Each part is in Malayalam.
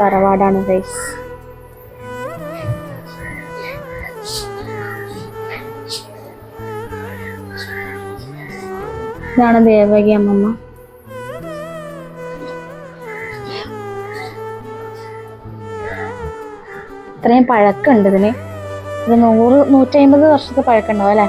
തറവാടാണ് ഗൈസ് ഇതാണ് ദേവകി അമ്മമ്മ. ഇത്രയും പഴക്കമുണ്ട് ഇതിന്. ഒരു നൂറ് നൂറ്റി അമ്പത് വർഷത്തെ പഴക്കമുണ്ടാവും അല്ലേ?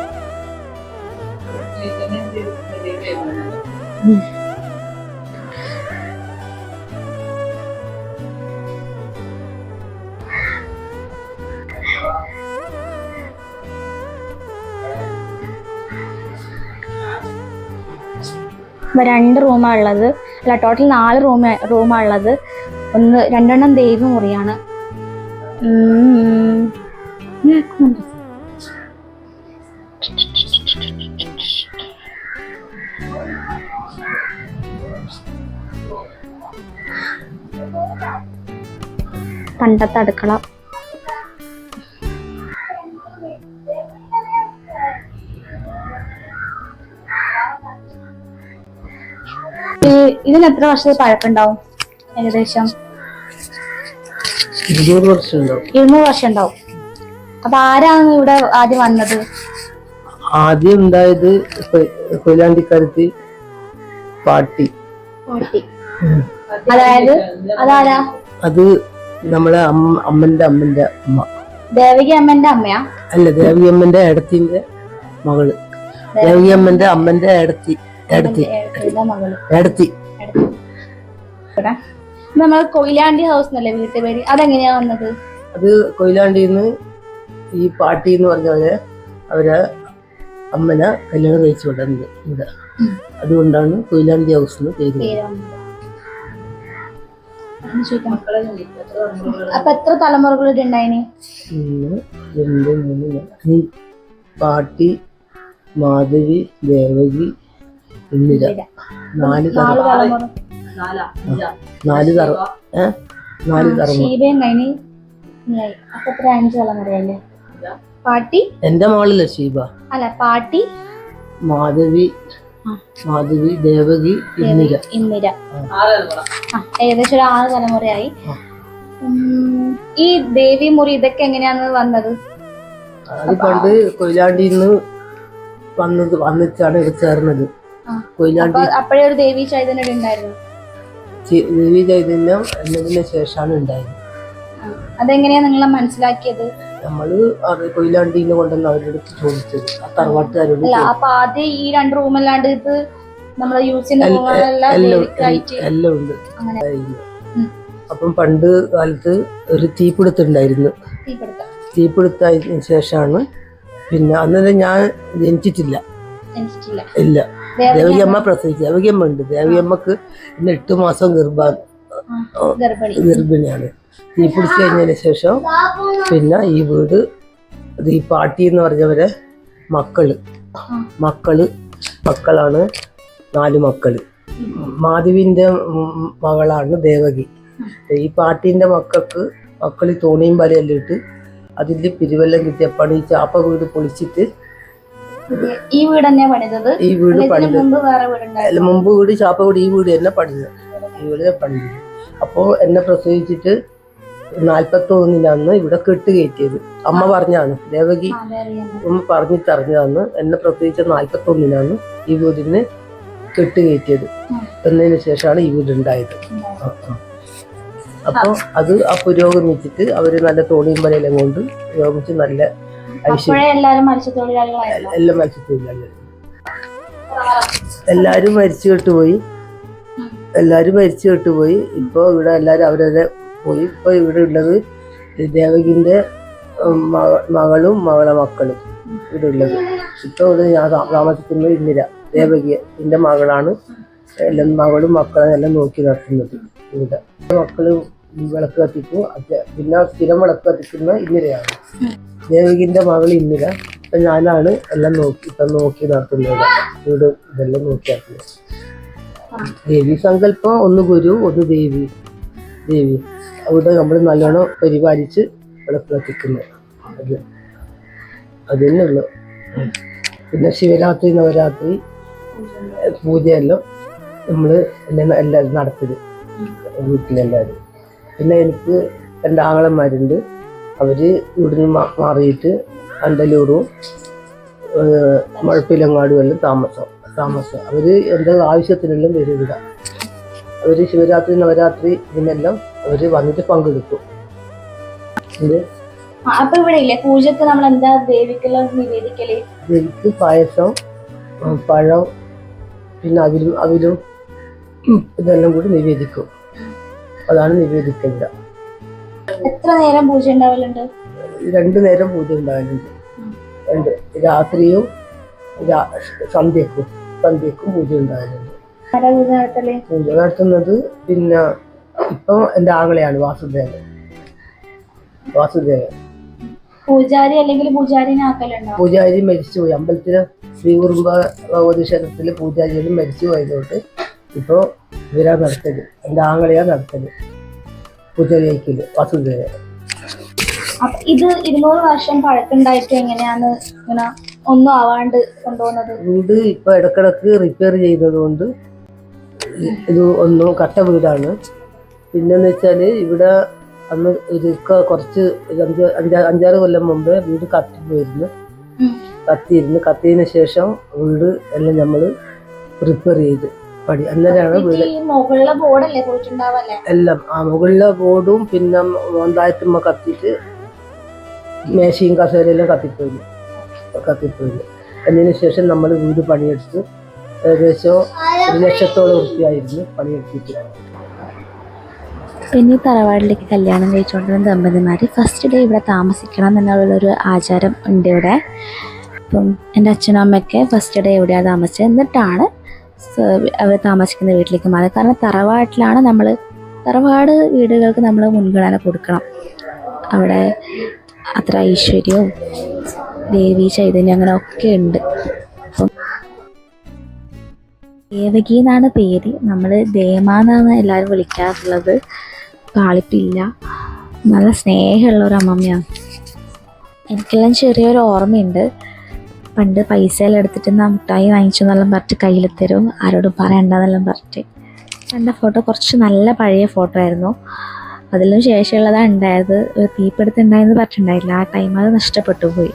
രണ്ട് റൂമാണ് ഉള്ളത് അല്ല ടോട്ടൽ നാല് റൂം റൂമാണ് ഉള്ളത് ഒന്ന് രണ്ടെണ്ണം ദേവി മുറിയാണ് ഉം. ഞാൻ കേൾക്കുന്നുണ്ട്. പണ്ടത്തെ അടുക്കള ഇതിന് എത്ര വർഷത്തെ പഴക്കമുണ്ടാവും? ഏകദേശം ഇരുന്നൂറ് വർഷം ഉണ്ടാവും ഇരുന്നൂറ് വർഷം ഉണ്ടാവും അപ്പൊ ആരാണ് ഇവിടെ ആദ്യം വന്നത്? ആദ്യം ഉണ്ടായത് കൊയിലാണ്ടിക്കാലത്ത് പാട്ടി. അതായത് അതാരാ? അത് നമ്മളെ അമ്മന്റെ അമ്മന്റെ അമ്മ. ദേവകി അമ്മന്റെ അമ്മയാ? അല്ല ദേവകി അമ്മന്റെ ഇടത്തിന്റെ മകൾ. ദേവകി അമ്മന്റെ അമ്മന്റെ ഏടത്തി. മകൾ. നമ്മൾ കൊയിലാണ്ടി ഹൗസ് എന്നല്ലേ വീട്ടു പേര്? അതെങ്ങനെയാ വന്നത്? അത് കൊയിലാണ്ടിന്ന് ഈ പാട്ടി എന്ന് പറഞ്ഞവര് അവരെ അമ്മനെ കല്യാണം കഴിച്ചു വിടുന്നത് ഇവിടെ. അതുകൊണ്ടാണ് കൊയിലാണ്ടി ഹൗസ് എന്ന് പേര്. അപ്പൊ എത്ര തലമുറകൾ ഉണ്ടായിന്? രണ്ട് മൂന്ന് പാട്ടി മാധവി ദേവകി ഇന്ദിര നാല് നാല് തറ ഏ? നാല് പാട്ടി? എന്റെ മോളില്ല ഷീബ. അല്ല പാട്ടി? മാധവി മാധവി ദേവകി ഇന്ദിര. ഇന്ദിര. ഏകദേശം ഒരു ആറ് തലമുറയായി. ഈ ദേവി മുറി ഇതൊക്കെ എങ്ങനെയാണ് വന്നത്? അത് പണ്ട് കൊയിലാണ്ടിന്ന് വന്നത് വന്നിട്ടാണ് ഇത് ചേർന്നത്. കൊയിലാണ്ടി. അപ്പോഴേ ഒരു ദേവി ചൈതന്യം ഉണ്ടായിരുന്നു. ദേവി ചൈതന്യം എന്നതിന് ശേഷമാണ് ഉണ്ടായത്. അതെങ്ങനെയാ നിങ്ങൾ മനസ്സിലാക്കിയത്? നമ്മൾ കൊയിലാണ്ടിന്ന് കൊണ്ടുവന്ന് അവരുടെ അടുത്ത് ചോദിച്ചത്. ആ തറവാട്ടുകാരോട് അപ്പൊ ആദ്യം ഈ രണ്ട് റൂമല്ലാണ്ട് ഇത് നമ്മൾ യൂസ് എല്ലാം ഉണ്ട്. അപ്പം പണ്ട് കാലത്ത് ഒരു തീപിടുത്തുണ്ടായിരുന്നു തീപിടുത്തം. തീപിടുത്തതിന് ശേഷമാണ്. പിന്നെ അന്നേരം ഞാൻ ജനിച്ചിട്ടില്ല. ഇല്ല. ദേവിയമ്മ പ്രസവിച്ചു. ദേവിയമ്മ ഉണ്ട്. ദേവിയമ്മക്ക് ഇന്ന് എട്ട് മാസം ഗർഭ ഗർഭിണിയാണ്. തീ പിടിച്ചു കഴിഞ്ഞതിന് ശേഷം പിന്നെ ഈ വീട് ഇത് ഈ പാട്ടി എന്ന് പറഞ്ഞവരെ മക്കൾ. മക്കൾ മക്കളാണ് നാല് മക്കൾ. മാധവിന്റെ മകളാണ് ദേവകി. ഈ പാട്ടീന്റെ മക്കൾക്ക് മക്കൾ തോണിയും വലയെല്ലാം ഇട്ട് അതിന്റെ പിരിവെല്ലാം കിട്ടിയപ്പാണ് ഈ ചാപ്പ വീട് പൊളിച്ചിട്ട് ഈ വീട് തന്നെയാ പണിതത്? ഈ വീട് പണിത്. മുമ്പ് വീട് ചാപ്പ വീട് ഈ വീട് തന്നെ പണിത്. ഈ വീട് പണിത്. അപ്പോൾ എന്നെ പ്രസവിച്ചിട്ട് നാൽപ്പത്തൊന്നിനാണ് ഇവിടെ കെട്ട് കയറ്റിയത്. അമ്മ പറഞ്ഞാണ് ദേവകി ഒന്ന് പറഞ്ഞു അറിയാം അമ്മ പറഞ്ഞിട്ടറിഞ്ഞതാണ് എന്നെ പ്രസവിച്ച നാൽപ്പത്തൊന്നിനാണ് ഈ വീടിന് കെട്ട് കയറ്റിയത്. എന്നതിന് ശേഷമാണ് ഈ വീട് ഉണ്ടായത്. അപ്പോൾ അത് ആ പുരോഗമിച്ചിട്ട് അവർ നല്ല തോണിയും വലയെല്ലാം കൊണ്ട് പുരോഗമിച്ച് നല്ല എല്ലാരും മത്സ്യത്തൊഴിലാളികളായിരുന്നു എല്ലാം മത്സ്യത്തൊഴിലാളികൾ എല്ലാരും മരിച്ചു കെട്ടുപോയി. പോയി എല്ലാരും മരിച്ചു കെട്ടുപോയി. ഇപ്പൊ ഇവിടെ എല്ലാരും അവരവരെ പോയി. ഇപ്പൊ ഇവിടെ ഉള്ളത് ദേവകിന്റെ മകളും മകളെ മക്കളും ഇവിടെ ഉള്ളത്. ഇപ്പൊ ഇവിടെ ഞാൻ താമസിക്കുന്നത് ഇന്ദിര ദേവകി എന്റെ മകളാണ്. എല്ലാം മകളും മക്കളും എല്ലാം നോക്കി നടത്തുന്നത് ഇവിടെ. മക്കളും വിളക്ക് കത്തിക്കും. അത് പിന്നെ സ്ഥിരം വിളക്ക് കത്തിക്കുന്ന ഇന്ദിരയാണ്. ദേവകിന്റെ മകൾ ഇന്ദിര. അപ്പൊ ഞാനാണ് എല്ലാം നോക്കി ഇപ്പൊ നോക്കി നടത്തുന്നത്. വീട് ഇതെല്ലാം നോക്കി നടത്തുന്നത്. ദേവി സങ്കല്പം ഒന്ന് ഗുരു ഒന്ന് ദേവി. ദേവി. അവിടെ നമ്മൾ നല്ലോണം പരിപാലിച്ച് ഇവിടെ കത്തിക്കുന്നത് അത് അത് തന്നെ ഉള്ളു. പിന്നെ ശിവരാത്രി നവരാത്രി പൂജയെല്ലാം നമ്മൾ എല്ലാവരും നടത്തൽ വീട്ടിലെല്ലാവരും. പിന്നെ എനിക്ക് രണ്ട് ആങ്ങളന്മാരുണ്ട്. അവർ ഇവിടുന്ന് മാറിയിട്ട് അണ്ടലൂറും മഴപ്പിലങ്ങാട് എല്ലാം താമസം താമസം. അവർ എന്താ ആവശ്യത്തിനെല്ലാം വരും ഇവിടെ. അവർ ശിവരാത്രി നവരാത്രി ഇതിനെല്ലാം അവർ വന്നിട്ട് പങ്കെടുക്കും. അപ്പൊ ഇവിടെ ഇല്ലേ പൂജക്ക് നമ്മൾ എന്താ നിവേദിക്കൽ? എനിക്ക് പായസം പഴം പിന്നെ അവിലും അവിലും ഉം, ഇതെല്ലാം കൂടി നിവേദിക്കും. അതാണ് നിവേദിക്കേണ്ട എത്ര നേരം പൂജ ഉണ്ടാവലുണ്ട്? രണ്ടു നേരം പൂജ ഉണ്ടാവലുണ്ട്. രണ്ട് രാത്രിയും സന്ധ്യക്കും സന്ധ്യക്കും പൂജ ഉണ്ടാവലുണ്ട്. പൂജ നടത്തുന്നത് പിന്നെ ഇപ്പം എന്റെ ആങ്ങളെയാണ് വാസുദേവൻ. വാസുദേവൻ. പൂജാരി അല്ലെങ്കിൽ പൂജാരിനെ ആക്കലുണ്ടോ? പൂജാരി മരിച്ചുപോയി അമ്പലത്തിലെ ശ്രീകുറുമ്പ ഭഗവതി ക്ഷേത്രത്തിലെ പൂജാരികളും മരിച്ചു പോയതുകൊണ്ട് ഇപ്പോൾ ഇവരാ നടത്തൽ. എന്റെ ആങ്ങളെയാ നടത്തൽ. പൂജാരിക്കൽ വസുദേവ അപ്പൊ ഇത് ഇരുന്നൂറ് വർഷം പഴക്കുണ്ടായിട്ട് എങ്ങനെയാണ് ഇങ്ങനെ ഒന്നും ആവാണ്ട് കൊണ്ടുപോകുന്നത്? വീട് ഇപ്പൊ ഇടക്കിടക്ക് റിപ്പയർ ചെയ്തതുകൊണ്ട് കൊണ്ട് ഇത് ഒന്നും കട്ട വീടാണ്. പിന്നെന്ന് വെച്ചാൽ ഇവിടെ അന്ന് ഒരു കുറച്ച് അഞ്ച് അഞ്ചാ അഞ്ചാറ് കൊല്ലം മുമ്പ് വീട് കത്തിപ്പോയിരുന്നു. പോയിരുന്നു കത്തിയിരുന്നു. കത്തിയതിന് ശേഷം വീട് എല്ലാം നമ്മൾ റിപ്പയർ ചെയ്ത്. പടി. അന്നേരമാണ് വീട് എല്ലാം ആ മുകളിലെ ബോർഡും പിന്നെ മോന്തായത്തുമ്മ കത്തിയിട്ട് മേശയും കസേരയെല്ലാം കത്തിപ്പോയി. കത്തിപ്പോയി. അതിന് ശേഷം നമ്മൾ വീട് പണിയെടുത്ത് ഏകദേശം ഒരു ലക്ഷത്തോളം വൃത്തിയായിരുന്നു പണിയെടുത്തിട്ട്. പിന്നെ ഈ തറവാടിലേക്ക് കല്യാണം കഴിച്ചുകൊണ്ടിരുന്ന ദമ്പതിമാർ ഫസ്റ്റ് ഡേ ഇവിടെ താമസിക്കണം എന്നുള്ളൊരു ആചാരം ഉണ്ട് ഇവിടെ. അപ്പം എന്റെ അച്ഛനും അമ്മയൊക്കെ ഫസ്റ്റ് ഡേ എവിടെയാണ് താമസിച്ചത്? എന്നിട്ടാണ് അവർ താമസിക്കുന്ന വീട്ടിലേക്ക് മാറി. കാരണം തറവാട്ടിലാണ് നമ്മൾ തറവാട് വീടുകൾക്ക് നമ്മൾ മുൻഗണന കൊടുക്കണം. അവിടെ അത്ര ഐശ്വര്യവും ദേവി ചൈതന്യം അങ്ങനെ ഒക്കെ ഉണ്ട്. അപ്പം ദേവകി എന്നാണ് പേര്. നമ്മൾ ദേമ എന്നാണ് എല്ലാവരും വിളിക്കാറുള്ളത്. കാളിപ്പില്ല. നല്ല സ്നേഹമുള്ള ഒരു അമ്മമ്മയാണ്. എനിക്കെല്ലാം ചെറിയൊരു ഓർമ്മയുണ്ട്. പണ്ട് പൈസ എല്ലാം എടുത്തിട്ട് നാ മുട്ടായി വാങ്ങിച്ചു എന്നെല്ലാം പറഞ്ഞിട്ട് കയ്യിൽ തരും. ആരോടും പറയണ്ടെന്നെല്ലാം പറഞ്ഞിട്ട്. കണ്ട ഫോട്ടോ കുറച്ച് നല്ല പഴയ ഫോട്ടോ ആയിരുന്നു. അതിലും ശേഷമുള്ളതാണ് ഉണ്ടായത്. ഒരു തീപ്പെടുത്തുണ്ടായെന്ന് പറഞ്ഞിട്ടുണ്ടായില്ല. ആ ടൈം അത് നഷ്ടപ്പെട്ടു പോയി.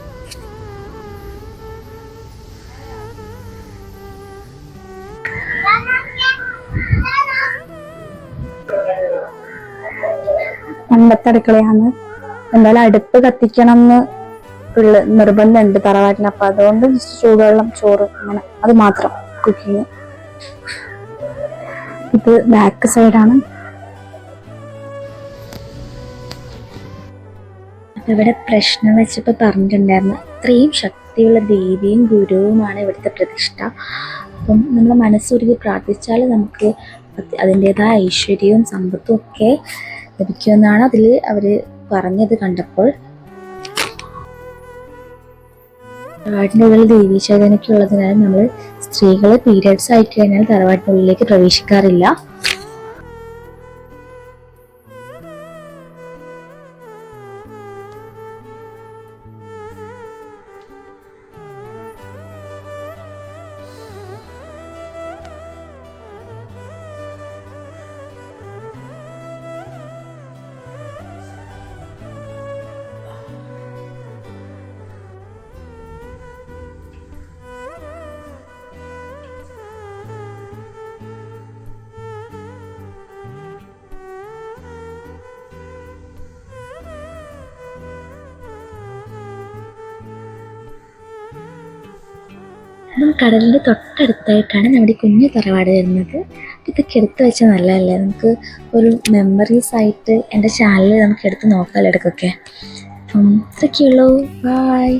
പണ്ടത്തെ അടുക്കളയാണ് എന്തായാലും അടുപ്പ് കത്തിക്കണം എന്ന് ഉള്ള നിർബന്ധമുണ്ട് തറവാട്ടിന്. അപ്പം അതുകൊണ്ട് ജസ്റ്റ് ചൂടുവെള്ളം ചോറ് അങ്ങനെ അത് മാത്രം കുക്കിങ് ഇത് ബാക്ക് സൈഡാണ് ഇവിടെ പ്രശ്നം വെച്ചപ്പോൾ പറഞ്ഞിട്ടുണ്ടായിരുന്നു അത്രയും ശക്തിയുള്ള ദേവിയും ഗുരുവുമാണ് ഇവിടുത്തെ പ്രതിഷ്ഠ. അപ്പം നമ്മൾ മനസ്സൊരുക്കി പ്രാർത്ഥിച്ചാൽ നമുക്ക് അതിന്റെതായ ഐശ്വര്യവും സമ്പത്തും ഒക്കെ ലഭിക്കുമെന്നാണ് അതിൽ അവർ പറഞ്ഞത് കണ്ടപ്പോൾ. തറവാട്ടിന്റെ ഉള്ളിൽ ദേവീ ചൈതന്യൊക്കെ ഉള്ളതിനാൽ നമ്മൾ സ്ത്രീകൾ പീരിയഡ്സ് ആയി കഴിഞ്ഞാൽ തറവാട്ടിനുള്ളിലേക്ക് പ്രവേശിക്കാറില്ല. അതും കടലിന്റെ തൊട്ടടുത്തായിട്ടാണ് നമ്മുടെ കുഞ്ഞു തറവാട് വരുന്നത്. ഇതൊക്കെ എടുത്ത് വെച്ചാൽ നല്ലതല്ലേ? നമുക്ക് ഒരു മെമ്മറീസ് ആയിട്ട് എന്റെ ചാനലിൽ നമുക്ക് എടുത്ത് നോക്കാമല്ലോ ഇടയ്ക്കൊക്കെ. അപ്പം ഇത്രയൊക്കെയുള്ളൂ ബായ്